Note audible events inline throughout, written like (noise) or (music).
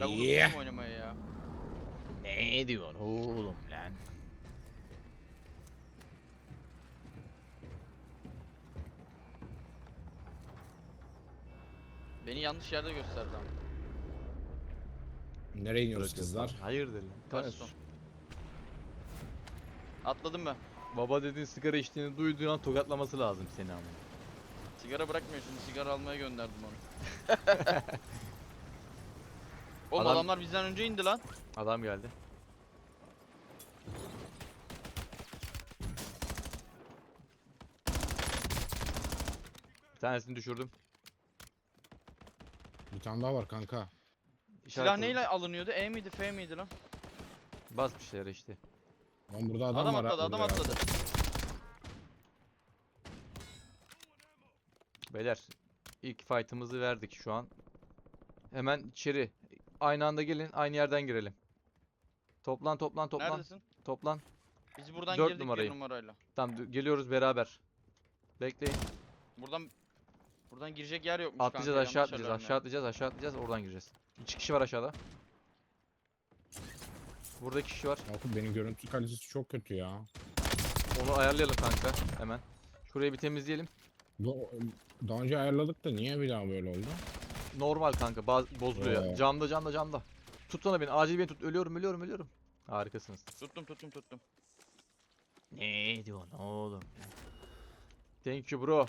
Ben Yeah. unuttum oynamayı ya. Ne diyorsun oğlum lan? Beni yanlış yerde gösterdi ama. Nereye iniyoruz kızlar? Hayırdır lan? Karson. Atladım ben. Baba dediğin sigara içtiğini duyduğun an tokatlaması lazım seni ama. Sigara bırakmıyor şimdi sigara almaya gönderdim onu. (laughs) Oğlum Adam- adamlar bizden önce indi lan. Adam geldi. Bir tanesini düşürdüm. Bir tane daha var kanka. İşaret Silah neyle alınıyordu? E miydi F miydi lan? Bas bir şeyler işte. Lan burada adam, Adam, var. ha, atladı adam burada ya. atladı. Beyler ilk fight'ımızı verdik şu an. Hemen içeri. Aynı anda gelin aynı yerden girelim. Toplan toplan toplan. Neredesin? Toplan. Biz buradan Dört girdik numarayı. bir numarayla. Tamam geliyoruz beraber. Bekleyin. Buradan buradan girecek yer yokmuş Atlayacağız kanka, aşağı yanlış atlayacağız aşağı ya. atlayacağız aşağı atlayacağız oradan gireceğiz. İki kişi var aşağıda. Burada iki kişi var. Yakup benim görüntü kalitesi çok kötü ya. Onu ayarlayalım kanka hemen. Şurayı bir temizleyelim. Bu, daha önce ayarladık da niye bir daha böyle oldu? Normal kanka baz bozuluyor. Oo. Camda camda camda. Tutsana beni acil beni tut. Ölüyorum ölüyorum ölüyorum. Harikasınız. Tuttum tuttum tuttum. Ne diyorsun oğlum? Thank you bro.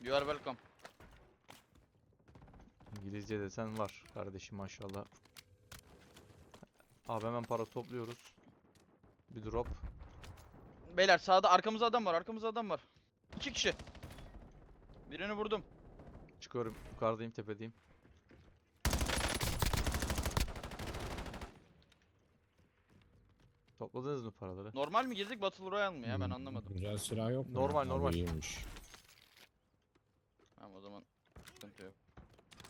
You are welcome. İngilizce desen var kardeşim maşallah. Abi hemen para topluyoruz. Bir drop. Beyler sağda arkamızda adam var arkamızda adam var. İki kişi. Birini vurdum. Çıkıyorum yukarıdayım tepedeyim. Topladınız mı paraları? Normal mi girdik Battle Royale mi ya ben Hmm, anlamadım. Güzel silah yok mu? Normal, normal. iyiymiş. Tamam o zaman sıkıntı yok.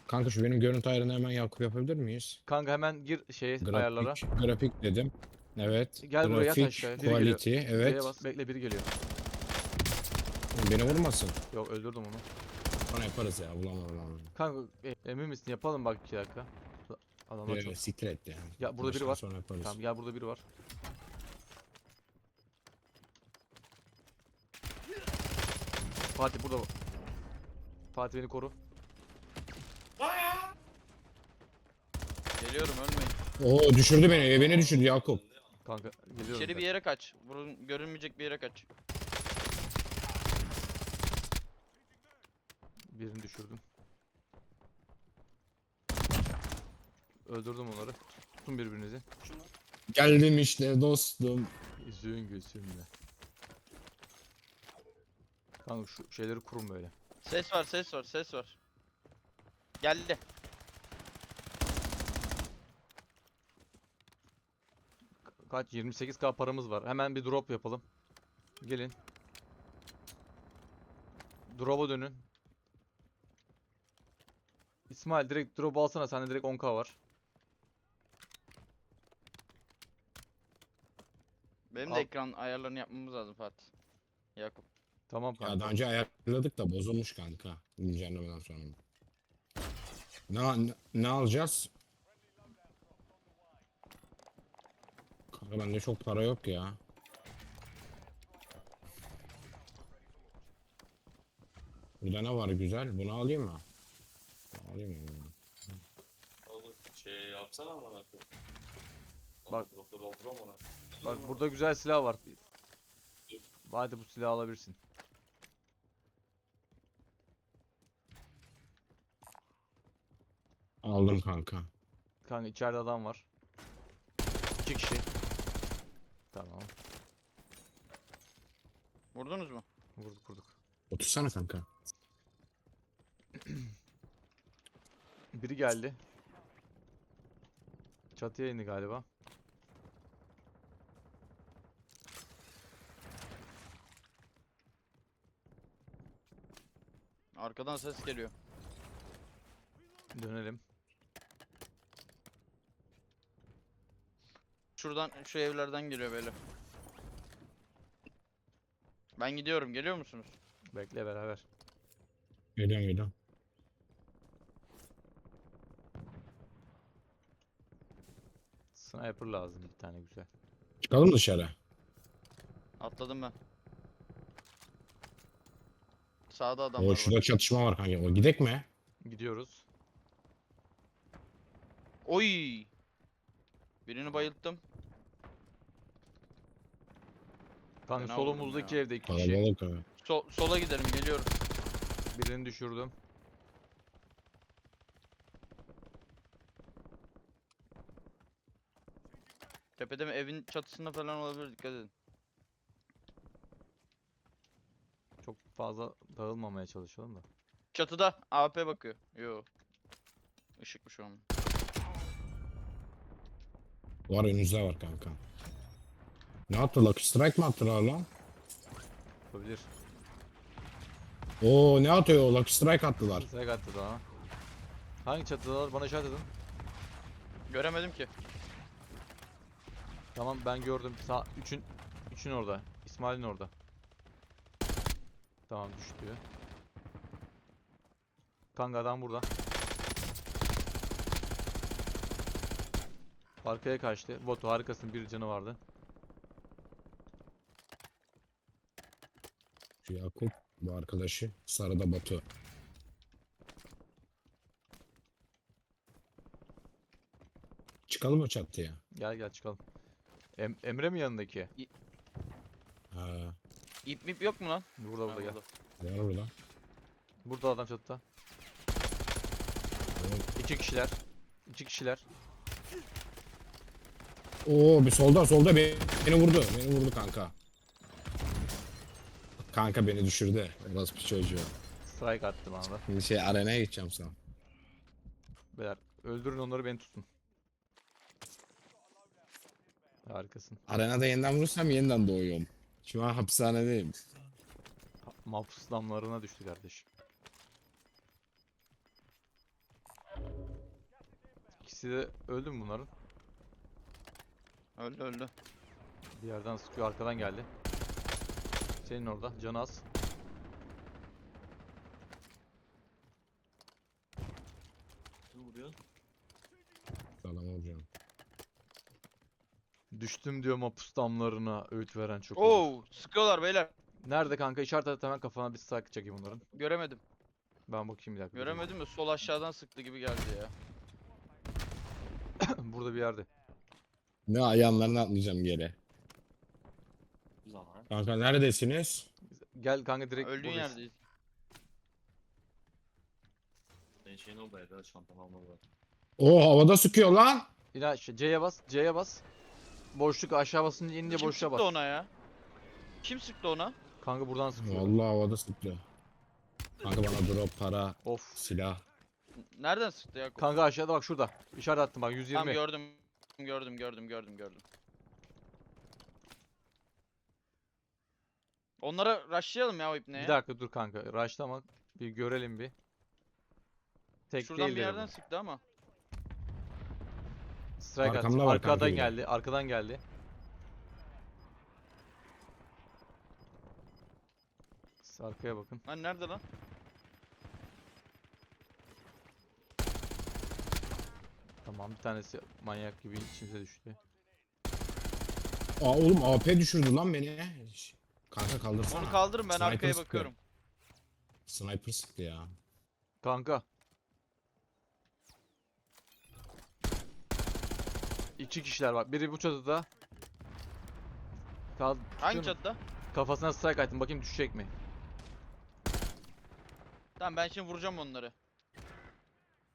Kanka şu benim görüntü ayarını hemen Yakup yapabilir miyiz? Kanka hemen gir şeye ayarlara. Grafik, grafik dedim. Evet. Gel buraya, yat grafik, aşağıya. Biri quality, B'ye evet. bas. Bekle biri geliyor. Beni vurmasın. Yok öldürdüm onu. Sonra yaparız ya. Ulan ulan. Kanka e, emin misin? Yapalım bak iki dakika. Adamlar çok. Bir siktir et ya. Ya burada biri var. Sonra yaparız. Tamam gel burada biri var. Fatih burada. Fatih beni koru. Geliyorum ölmeyin. Oo düşürdü beni. Beni düşürdü Yakup. Kanka geliyorum. İçeri bir yere kaç. Vurun, görünmeyecek bir yere kaç. Birini düşürdüm. Öldürdüm onları. Tutun birbirinizi. Geldim işte dostum. Yüzüğün gözümle. Kanka şu şeyleri kurun böyle. Ses var ses var ses var. Geldi. Ka- Kaç? 28k paramız var. Hemen bir drop yapalım. Gelin. Drop'a dönün. İsmail direkt drop alsana. Sende direkt 10k var. Benim Al. de ekran ayarlarını yapmamız lazım Fatih. Yakup. Tamam Ya kanka. daha önce ayarladık da bozulmuş kanka. Güncellemeden sonra. Ne, ne, ne alacağız? Kanka bende çok para yok ya. Burada ne var güzel? Bunu alayım mı? Alayım mı? Oğlum şey yapsana amına koyayım. Bak. Doktor doktor ona. Bak burada güzel silah var. Hadi bu silahı alabilirsin. Aldım kanka. Kanka içeride adam var. İki kişi. Tamam. Vurdunuz mu? Vurduk vurduk. Otursana kanka. (clears throat) Biri geldi. Çatıya indi galiba. Arkadan ses geliyor. Dönelim. Şuradan şu evlerden geliyor böyle. Ben gidiyorum. Geliyor musunuz? Bekle beraber. Geliyorum geliyorum. Sniper lazım bir tane güzel. Çıkalım dışarı. Atladım ben. Sağda adam O var. şurada bak. çatışma var kanka. O gidek mi? Gidiyoruz. Oy. Birini bayılttım. Kanka Fena solumuzdaki ya. evde iki kişi. Kalabalık. So- sola gidelim geliyorum. Birini düşürdüm. Tepede mi evin çatısında falan olabilir dikkat edin. Çok fazla dağılmamaya çalışalım da. Çatıda AP bakıyor. Yo. Işıkmış onun. Var önünüzde var kanka. Ne attı? Lucky Strike mi attılar lan? Olabilir. Oo ne atıyor o? Lucky Strike attılar. Strike attı daha. Hangi çatıdalar? Bana işaret edin. Göremedim ki. Tamam ben gördüm. Sağ üçün üçün orada. İsmail'in orada. Tamam düştü. Kanka adam burada. Arkaya kaçtı. Botu harikasın bir canı vardı. Yakup bu arkadaşı. Sarıda Batu. Çıkalım mı çatıya? Gel gel çıkalım. Em- Emre mi yanındaki? Ha, İp mip yok mu lan? Burada Ha, burada gel. burada. var burada. Burada adam çatıda. Evet. İki kişiler. İki kişiler. Oo bir solda solda be- beni vurdu. Beni vurdu kanka. Kanka beni düşürdü. Orası bir çocuğu. Strike attı bana da. Şimdi şey arenaya gideceğim sana. Beyler öldürün onları beni tutun. Harikasın. Arenada yeniden vurursam yeniden doğuyorum. Şu an hapishanedeyim. Ha- Mahpus damlarına düştü kardeşim. İkisi de öldü mü bunların? Öldü öldü. Bir yerden sıkıyor arkadan geldi. Senin orada canı az. Kim vuruyor? Adamı vuracağım. Düştüm diyor mahpus damlarına öğüt veren çok olur. Oo, sıkıyorlar beyler. Nerede kanka işaret et hemen kafana bir strike çekeyim bunların. Göremedim. Ben bakayım bir dakika. Göremedim de sol aşağıdan sıktı gibi geldi ya. (coughs) Burada bir yerde. Ne ayağlarını atlayacağım geri. Zaman. Kanka neredesiniz? Gel kanka direkt Öldüğün buradayız. yerdeyiz. Ben şeyin oradaydı. Çantam almalı var. Oo havada sıkıyor lan. Aşağı C'ye bas. C'ye bas. Boşluk aşağı basınca inince Kim boşluğa sıktı bas. ona ya? Kim sıktı ona? Kanka buradan sıkıyor. Vallahi havada sıktı. Kanka bana drop, para, Of. silah. Nereden sıktı ya? Kanka aşağıda bak şurada. İşaret attım bak 120. Tamam gördüm. Gördüm gördüm gördüm gördüm. Onlara rushlayalım ya o ipneye. Bir dakika dur kanka. Rushlama. Bir görelim bir. Tek Şuradan bir yerden sıktı ama. Strike. Arkamda var kanka Arkadan de. geldi. Arkadan geldi. Siz arkaya bakın. Lan nerede lan? Tamam bir tanesi manyak gibi içimize düştü. Aa oğlum AP düşürdü lan beni. Kanka kaldırsana. Onu kaldırın ben Sniper arkaya sıktı. bakıyorum. Sniper sıktı ya. Kanka. İki kişiler bak. Biri bu çatıda. Kal Hangi tutuyorum. çatıda? Kafasına strike attım. Bakayım düşecek mi? Tamam ben şimdi vuracağım onları.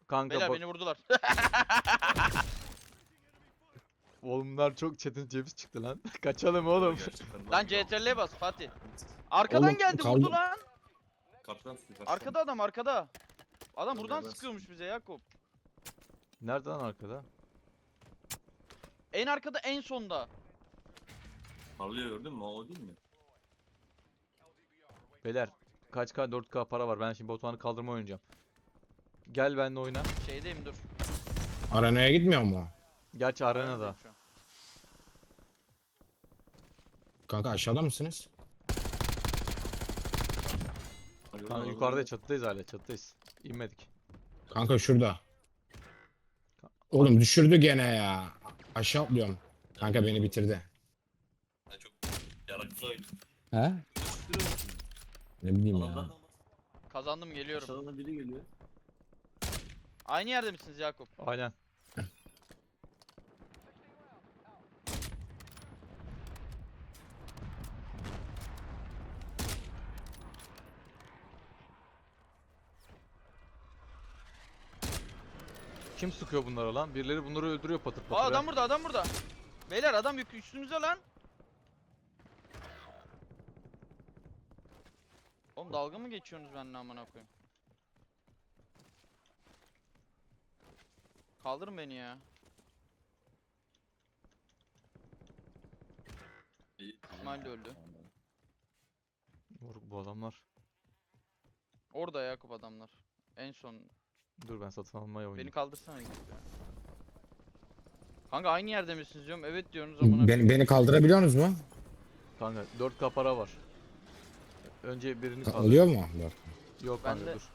Kanka Beyler bak. beni vurdular. (laughs) Oğlum bunlar çok çetin ceviz çıktı lan. (laughs) Kaçalım oğlum. Gerçekten lan CTRL'ye bas Fatih. Arkadan Oğlum, geldi kaldı- vurdu lan. Kaptan. Arkada adam arkada. Adam buradan ben- sıkıyormuş bize Yakup. Nerede lan arkada? En arkada en sonda. Parlıyor gördün mü? O değil mi? Beyler kaç k 4k para var. Ben şimdi Batuhan'ı kaldırma oynayacağım. Gel benimle oyna. Şeydeyim dur. Arenaya gitmiyor mu? Gerçi arenada. Şu an. Kanka aşağıda mısınız? Kanka yukarıda çatıdayız hala çatıdayız. İnmedik. Kanka şurada. Oğlum düşürdü gene ya. Aşağı atlıyorum. Kanka beni bitirdi. Ha, çok yaraklı. He? Ne bileyim ya. Kazandım geliyorum. aşağıdan da biri geliyor. Aynı yerde misiniz Yakup? Aynen. Kim sıkıyor bunlara lan? Birileri bunları öldürüyor patır patır. Aa ha. adam burada adam burada. Beyler adam yük üstümüzde lan. Oğlum dalga mı geçiyorsunuz benimle amına koyayım? Kaldırın beni ya. İsmail de öldü. Moruk bu adamlar. Orada Yakup adamlar. En son Dur ben satın almaya beni oynuyorum. kaldırsana gidip ya. Kanka aynı yerde misiniz diyorum. Evet diyorsunuz amına Beni, beni kaldırabiliyor musunuz mu? Kanka 4 kapara var. Önce birini kaldır. Alıyor mu? Dur. Yok Ben kanka de- dur.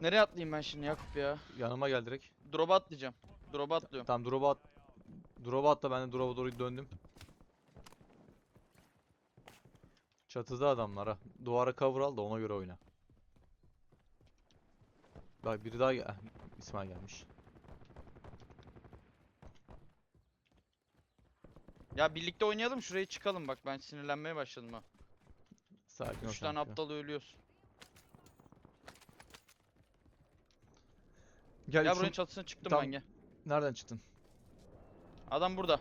Nereye atlayayım ben şimdi Yakup ya? Yanıma gel direkt. Drop'a atlayacağım. Drop'a atlıyorum. Tamam drop'a at. Drop'a atla ben de drop'a doğru döndüm. Çatıda adamlar ha. Duvara cover al da ona göre oyna. Bak biri daha gel. eh, İsmail gelmiş. Ya birlikte oynayalım şuraya çıkalım bak ben sinirlenmeye başladım ha. Sakin ol 3 tane aptal ölüyorsun. Gel şu- buranın çatısına çıktım Tam- ben gel. Nereden çıktın? Adam burada.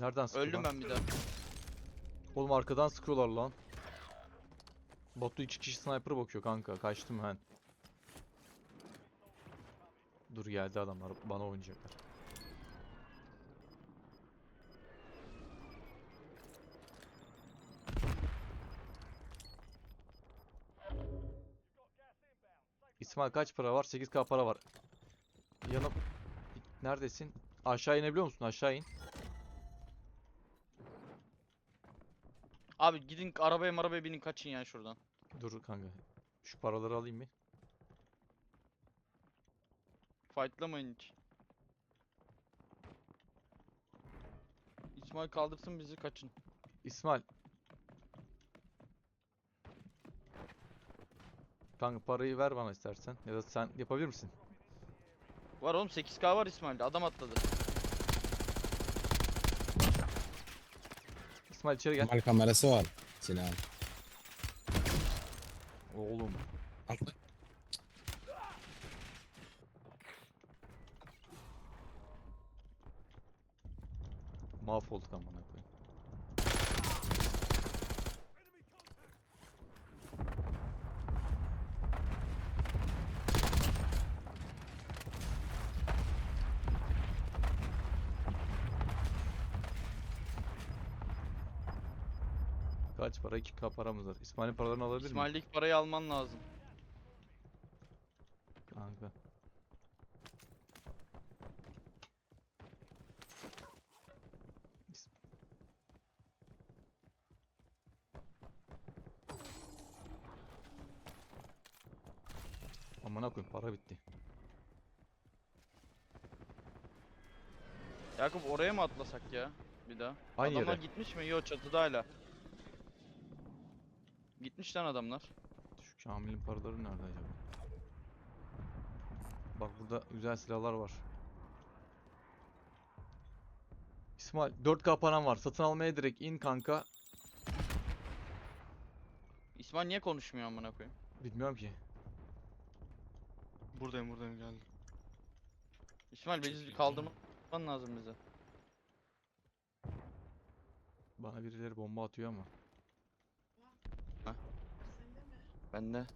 Nereden sıkıyor Öldüm lan? ben bir daha. Oğlum arkadan sıkıyorlar lan. Batu iki kişi sniper bakıyor kanka. Kaçtım ben. Dur geldi adamlar. Bana oynayacaklar. İsmail kaç para var? 8k para var. Yanım... Neredesin? Aşağı inebiliyor musun? Aşağı in. Abi gidin arabaya marabaya binin kaçın ya şuradan. Dur kanka. Şu paraları alayım bir. Fightlamayın hiç. İsmail kaldırsın bizi kaçın. İsmail. Kanka parayı ver bana istersen. Ya da sen yapabilir misin? Var oğlum 8k var İsmail'de adam atladı. İsmail içeri gel. Kemal kamerası var. Silahın. Oğlum. Atla. Mahvolduk amına koyayım. Kaç para? 2k paramız var. İsmail'in paralarını alabilir miyim? İsmail'deki parayı alman lazım. Kanka. Amına koyayım para bitti. Yakup oraya mı atlasak ya? Bir daha. Aynı adamlar yere. gitmiş mi? Yo çatıda hala. Gitmiş lan adamlar. Şu Kamil'in paraları nerede acaba? Bak burada güzel silahlar var. İsmail 4K param var. Satın almaya direkt in kanka. İsmail niye konuşmuyor amına koyayım? Bilmiyorum ki. Buradayım buradayım geldim. İsmail bizi kaldırman lazım bize. Bana birileri bomba atıyor ama. Ben de.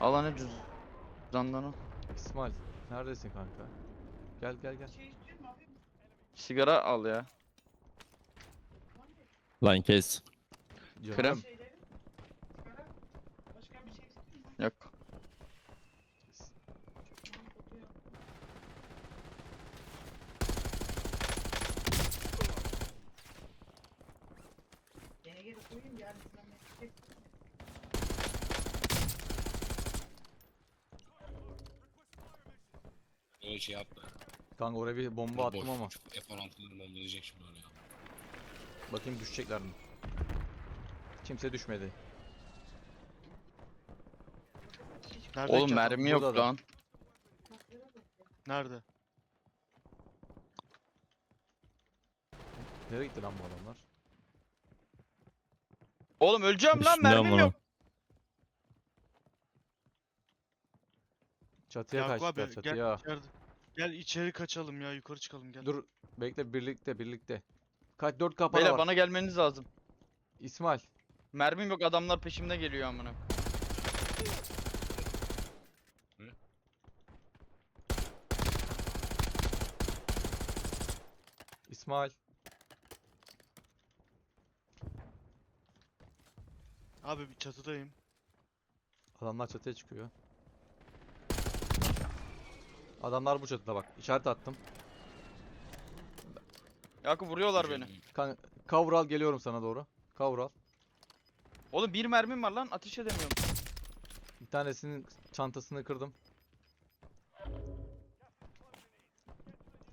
Al hani cüzdandan. İsmail neredesin kanka? Gel gel gel. Sigara al ya. Lan kes. Canım. Krem. Yok. Oraya şey attı. Kanka oraya bir bomba attım Boş, ama. F-16'ları bombalayacak şimdi oraya. Bakayım düşecekler mi? Kimse düşmedi. Nerede Oğlum mermi yok burada da. lan. Nerede? Nereye gitti lan bu adamlar? Oğlum öleceğim lan Üstünde mermim ama. yok. Çatıya Yakup kaçtılar abi gel çatıya. içeride. Gel içeri kaçalım ya yukarı çıkalım gel. Dur bekle birlikte birlikte. Kaç dört kapara Beyler var. bana gelmeniz lazım. İsmail. Mermim yok adamlar peşimde geliyor amına. İsmail. Abi bir çatıdayım. Adamlar çatıya çıkıyor. Adamlar bu çatıda bak. İşaret attım. Yakup vuruyorlar beni. Kan Kavral geliyorum sana doğru. Kavral. Oğlum bir mermim var lan ateş edemiyorum. Bir tanesinin çantasını kırdım.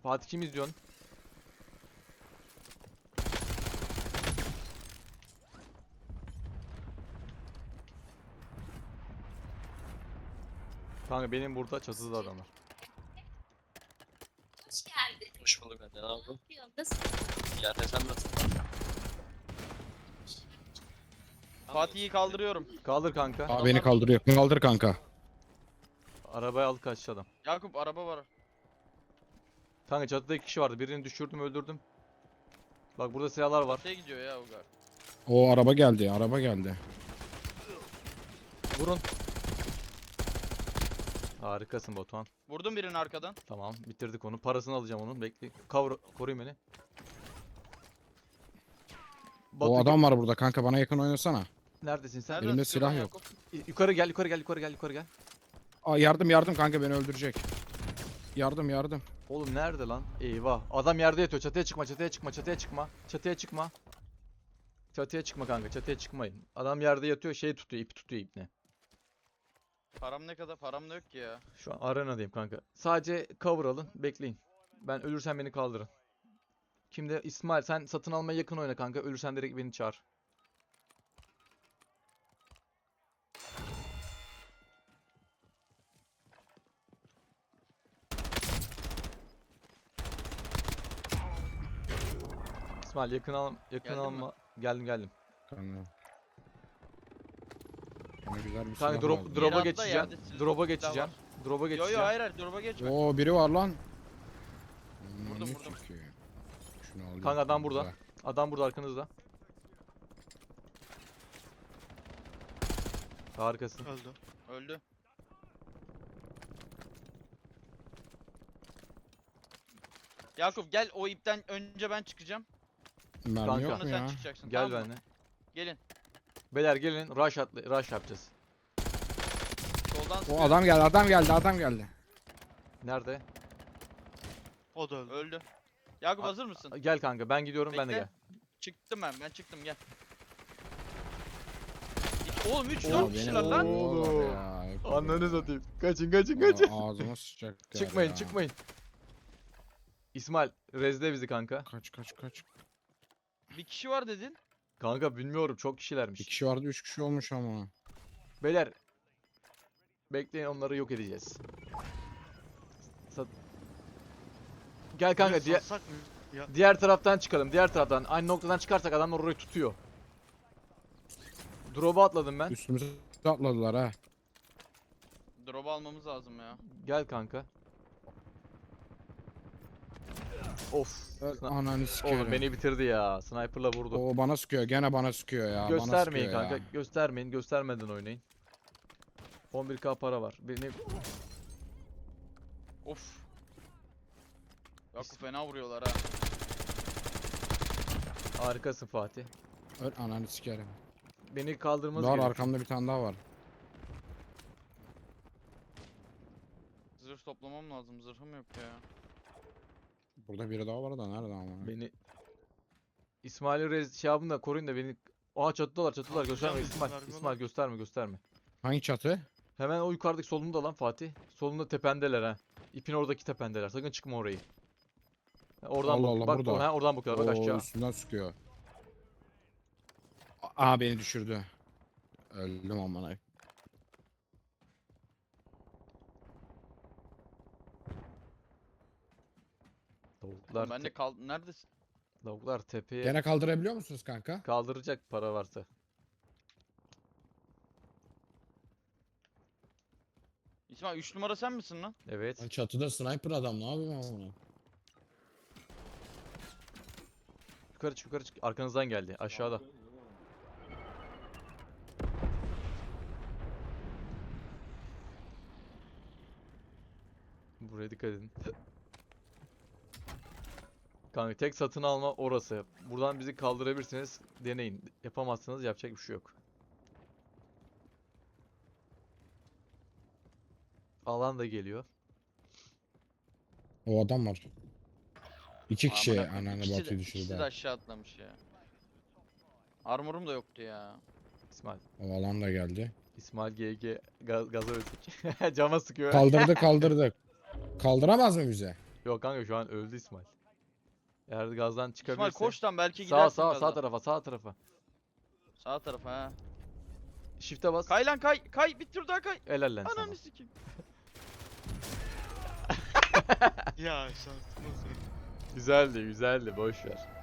Fatih kim izliyorsun? Kanka benim burada çatıda adamlar. Hoş bulduk anne. Ne? Yapıyorum. Nasıl? Yani sen nasılsın? Fatih'i kaldırıyorum. Kaldır kanka. Aa beni kaldırıyor. Kaldır kanka. Arabaya al kaçtı adam. Yakup araba var. Kanka çatıda iki kişi vardı. Birini düşürdüm öldürdüm. Bak burada silahlar var. Şey gidiyor ya Ugar. O araba geldi. Araba geldi. Vurun. Harikasın Batuhan. Vurdum birini arkadan. Tamam bitirdik onu. Parasını alacağım onun. Bekle. Kavur koruyun beni. Batu, O adam var burada kanka bana yakın oynasana. neredesin sen? Nereden Elimde silah yok. Yakup? Y- Yukarı gel, yukarı gel, yukarı gel, yukarı gel. Aa yardım yardım kanka beni öldürecek. Yardım yardım. Oğlum nerede lan? Eyvah. Adam yerde yatıyor. Çatıya çıkma, çatıya çıkma, çatıya çıkma. Çatıya çıkma. Çatıya çıkma kanka, çatıya çıkmayın. Adam yerde yatıyor, şey tutuyor, ip tutuyor ipne. Param ne kadar? Param da yok ki ya. Şu an arenadayım kanka. Sadece cover alın, bekleyin. Ben ölürsem beni kaldırın. Kimde? İsmail sen satın almaya yakın oyna kanka. Ölürsen direkt beni çağır. İsmail yakın al yakın Geldin mi? alma. Geldim geldim. Kanka. Güzel bir Kanka silah drop, lazım. drop'a geçeceğim. yerde silah- Drop'a silah geçeceğim. Drop'a Yo geçeceğim. yo hayır hayır duruma geçme. Oo biri var lan. Vurdum, Ne vurdum. çekiyor? Şunu alayım. Kanka adam burada. Güzel. Adam burada arkanızda. Harikasın. Öldü. Öldü. Yakup gel o ipten önce ben çıkacağım. Mermi Kanka. yok Sonra mu sen ya? çıkacaksın. Gel tamam mı? benimle. Gelin. Beyler gelin rush atlı rush yapacağız. Soldan O sıkıyor. adam geldi adam geldi adam geldi. Nerede? O da öldü. Öldü. Yakup A- hazır mısın? Gel kanka ben gidiyorum ben de Bekle. gel. Çıktım ben. Ben çıktım gel. Oğlum 3 Oğlum, 4 Aa, kişiler lan. Oğlum. ya, satayım. Kaçın kaçın Aa, kaçın. Ağzıma sıçacaklar Çıkmayın ya. çıkmayın. İsmail rezle bizi kanka. Kaç kaç kaç. Bir kişi var dedin. Kanka bilmiyorum çok kişilermiş. kişi vardı üç kişi olmuş ama. Beyler. Bekleyin onları yok edeceğiz. Sat- Gel kanka diğer, satsak mı? Ya diğer taraftan çıkalım. Diğer taraftan. Aynı noktadan çıkarsak adamlar orayı tutuyor. Drop'a atladım ben. Üstümüze atladılar ha. Drop almamız lazım ya. Gel kanka. Of. Ananı sikerim. Oğlum beni bitirdi ya. Sniper'la vurdu. O bana sıkıyor gene bana sıkıyor ya. bana Göstermeyin sıkıyor kanka. ya. Göstermeyin. Göstermeden oynayın. 11k para var. Beni Of. Yakup fena vuruyorlar ha. harikasın Fatih. Öl ananı sikerim. Beni Var gerekiyor. arkamda bir tane daha var. Zırh toplamam lazım. Zırhım yok ya. Burada biri daha var da nerede ama? Beni İsmail'i rez şey yapın da koruyun da beni Aa çatıdalar çatıdalar gösterme İsmail. İsmail gösterme gösterme. Hangi çatı? Hemen o yukarıdaki solunda lan Fatih. Solunda tependeler ha. İpin oradaki tependeler. Sakın çıkma orayı. Ha, Oradan Allah bak, Allah, bak burada. ha, oradan bakıyorlar bak Oo, aşağı. üstünden sıkıyor. Aa beni düşürdü. Öldüm amına. Lavuklar, Ben de kal... Neredesin? lavuklar tepeye Gene kaldırabiliyor musunuz kanka? kaldıracak para varsa. İsmail 3 numara sen misin lan? Evet. Lan çatıda sniper adam ne yapayım ben bunu? Yukarı çık yukarı çık. Arkanızdan geldi. Aşağıda. Buraya dikkat edin. (laughs) Kanka tek satın alma orası. Buradan bizi kaldırabilirsiniz. Deneyin. Yapamazsanız yapacak bir şey yok. Alan da geliyor. O adam var. İki Amına kişi koyayım, ananı ikisi de- batıyı ikisi de düşürdü. aşağı atlamış ya. Armorum da yoktu ya. İsmail. O alan da geldi. İsmail GG gaz, gaza öldük. (laughs) Cama sıkıyor. Kaldırdı (laughs) kaldırdı. Kaldıramaz mı bize? Yok kanka şu an öldü İsmail. Eğer gazdan çıkabilirse. İsmail koş lan belki Sağ gidersin sağ gazdan. sağ tarafa sağ tarafa. Sağ tarafa ha. Shift'e bas. Kay lan kay kay bir tur daha kay. Helal lan sana. Ananı sikeyim. (laughs) (laughs) Ya söyle. Güzeldi güzeldi boş ver.